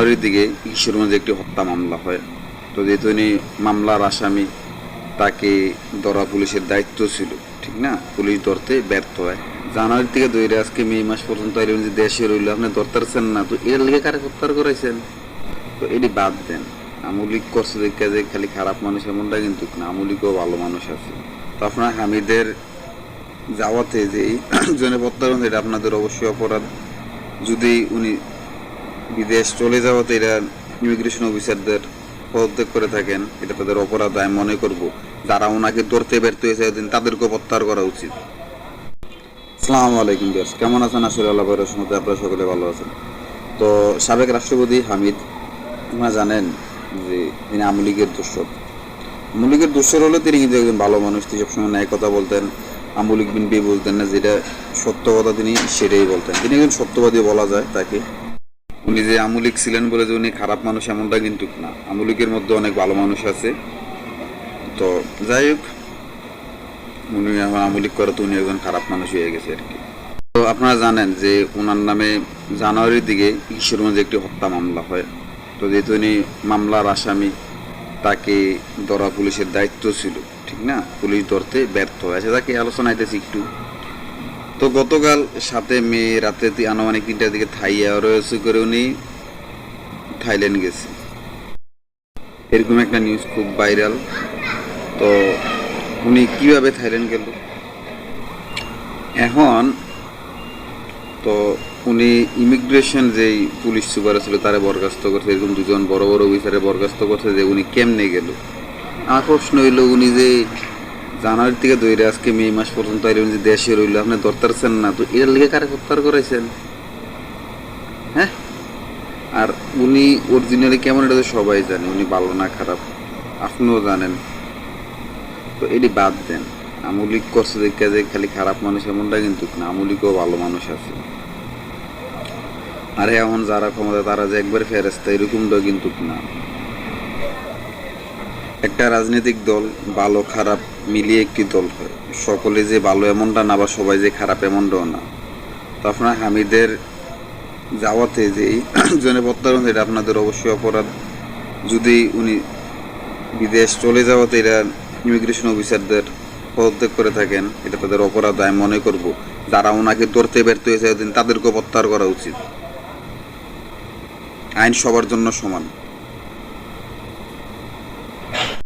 জানুয়ারির দিকে কিশোরগঞ্জে একটি হত্যা মামলা হয়। তো যেহেতু উনি মামলার আসামি, তাকে ধরা পুলিশের দায়িত্ব ছিল, ঠিক না? পুলিশ ধরতে ব্যর্থ হয়। জানুয়ারি থেকে ধরে আজকে মে মাস পর্যন্ত যে দেশে রইল। আপনি ধরতে পারছেন না, তো এর লিগে কারে হত্যার করাইছেন? তো এটি বাদ দেন। আমলিক করছে দেখে যে খালি খারাপ মানুষ এমনটা কিন্তু না, আমলিকও ভালো মানুষ আছে। তো আপনার হামিদের যাওয়াতে যে জনে প্রত্যারণ এটা আপনাদের অবশ্যই অপরাধ। যদি উনি বিদেশ চলে যাওয়াতে এরা ইমিগ্রেশন অফিসারদের পদত্যাগ করে থাকেন। এটা তাদের অপরাধ, আমি মনে করব। যারা ওনাকে ধরতে ব্যর্থ হয়েছে তাদেরকেও প্রত্যাহার করা উচিত। আসসালামু আলাইকুম বিয়াস কেমন আছেন? আসলে আল্লাহ রহমতে আপনারা সকলে ভালো আছেন। তো সাবেক রাষ্ট্রপতি হামিদ আপনারা জানেন যে তিনি আওয়ামী লীগের দোষর। আওয়ামী লীগের দোষর হলে তিনি কিন্তু একজন ভালো মানুষ, তিনি সবসময় ন্যায় কথা বলতেন। আওয়ামী লীগ বলতেন না, যেটা সত্য কথা তিনি সেটাই বলতেন। তিনি একজন সত্যবাদী বলা যায় তাকে। উনি যে আমুলিক ছিলেন বলে যে উনি খারাপ মানুষ এমনটা কিন্তু না। আমুলিকের মধ্যে অনেক ভালো মানুষ আছে। তো যাই হোক, উনি এখন আমুলিক করে তো উনি একজন খারাপ মানুষ হয়ে গেছে আর কি। তো আপনারা জানেন যে ওনার নামে জানুয়ারির দিকে কিশোরগঞ্জে একটি হত্যা মামলা হয়। তো যেহেতু উনি মামলার আসামি, তাকে ধরা পুলিশের দায়িত্ব ছিল, ঠিক না? পুলিশ ধরতে ব্যর্থ হয়। আচ্ছা তাকে আলোচনা আইতেছি একটু। তো গতকাল সাথে মেয়ে রাতে আনুমানিক তিনটার দিকে থাইয়া রয়েছে করে উনি থাইল্যান্ড গেছে। এরকম একটা নিউজ খুব ভাইরাল তো উনি কীভাবে থাইল্যান্ড গেল? এখন তো উনি ইমিগ্রেশন যেই পুলিশ সুপার ছিল তারে বরখাস্ত করছে, এরকম দুজন বড় বড় অফিসারে বরখাস্ত করছে যে উনি কেমনে গেল? আমার প্রশ্ন হইল উনি যে জানুয়ারি থেকে ধরে আজকে মে মাস পর্যন্ত উনি যে দেশে রইল আপনি ধরতে পারছেন না। তো এর লিগে কারে প্রত্যাহার করেছেন হ্যাঁ? আর উনি অরিজিনালি কেমন, এটা তো সবাই জানে, উনি ভালো না খারাপ, আপনিও জানেন। তো এটি বাদ দেন। আমলিক করছে দেখে যে খালি খারাপ মানুষ এমনটা কিন্তু না, আমলিকও ভালো মানুষ আছে। আরে এমন যারা ক্ষমতা তারা যে একবার ফেরেস্তা এরকমটা কিন্তু না। একটা রাজনৈতিক দল, ভালো খারাপ মিলিয়ে একটি দল হয়। সকলে যে ভালো এমনটা না বা সবাই যে খারাপ এমনটাও না। তো আপনার হামিদের যাওয়াতে যে এই জনে প্রত্যারণ এটা আপনাদের অবশ্যই অপরাধ। যদি উনি বিদেশ চলে যাওয়াতে এরা ইমিগ্রেশন অফিসারদের পদত্যাগ করে থাকেন, এটা তাদের অপরাধ, আমি মনে করব। যারা ওনাকে ধরতে ব্যর্থ হয়েছে তাদেরকেও প্রত্যাহার করা উচিত। আইন সবার জন্য সমান।